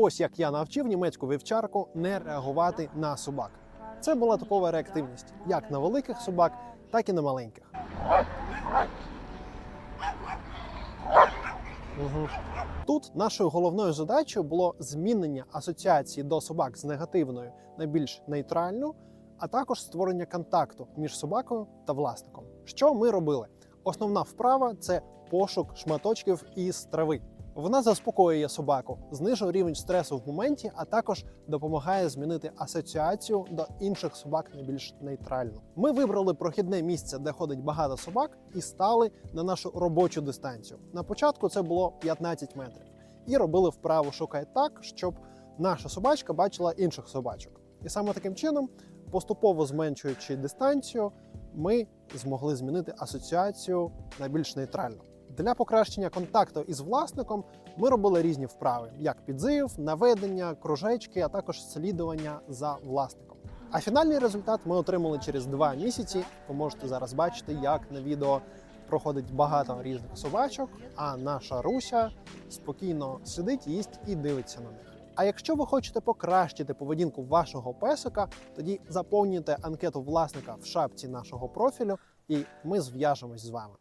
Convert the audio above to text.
Ось як я навчив німецьку вівчарку не реагувати на собак. Це була типова реактивність як на великих собак, так і на маленьких. Угу. Тут нашою головною задачею було змінення асоціації до собак з негативною на більш нейтральну, а також створення контакту між собакою та власником. Що ми робили? Основна вправа це пошук шматочків із трави. Вона заспокоює собаку, знижує рівень стресу в моменті, а також допомагає змінити асоціацію до інших собак на більш нейтральну. Ми вибрали прохідне місце, де ходить багато собак, і стали на нашу робочу дистанцію. На початку це було 15 метрів, і робили вправу шукай так, щоб наша собачка бачила інших собачок. І саме таким чином, поступово зменшуючи дистанцію, ми змогли змінити асоціацію на більш нейтральну. Для покращення контакту із власником ми робили різні вправи, як підзив, наведення, кружечки, а також слідування за власником. А фінальний результат ми отримали через два місяці. Ви можете зараз бачити, як на відео проходить багато різних собачок, а наша Руся спокійно сидить, їсть і дивиться на них. А якщо ви хочете покращити поведінку вашого песика, тоді заповнюйте анкету власника в шапці нашого профілю, і ми зв'яжемось з вами.